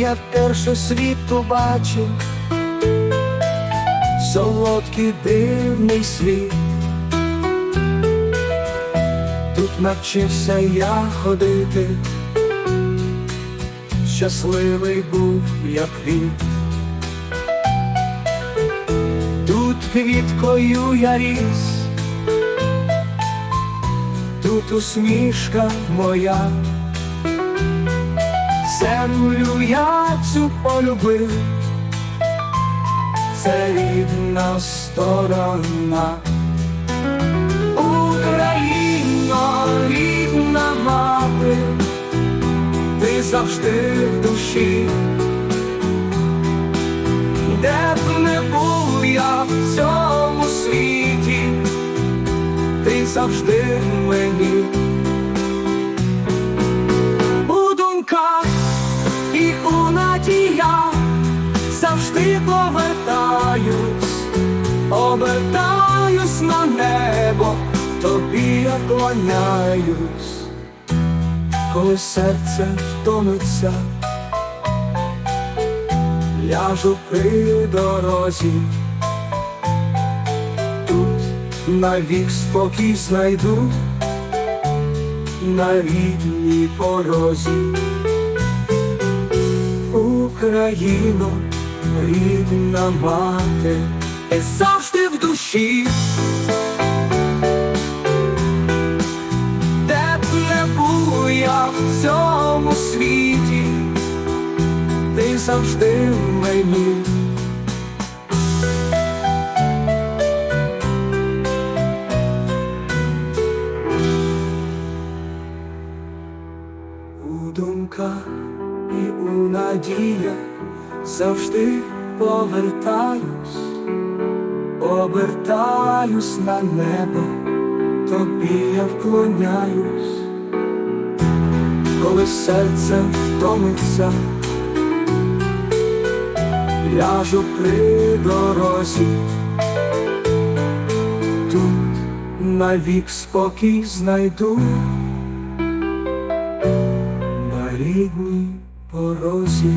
я вперше світ побачив, солодкий дивний світ. Тут навчився я ходити, щасливий був, як він. Тут квіткою я ріс, тут усмішка моя, землю я цю полюбив, це рідна сторона. Україно, рідна мати, ти завжди в душі. Де б не був я в цьому світі, ти завжди в мені. Завжди повертаюсь, обертаюсь на небо, тобі я кланяюсь, коли серце втомиться ляжу при дорозі, тут навік спокій знайду на рідній порозі. Україно, рідна мати, і завжди в душі. Де б не був я в цьому світі, ти завжди в мені. У думках і у надіях завжди повертаюсь, обертаюсь на небо, тобі я вклоняюсь, коли серце втомиться ляжу при дорозі, тут навік спокій знайду на рідній порозі.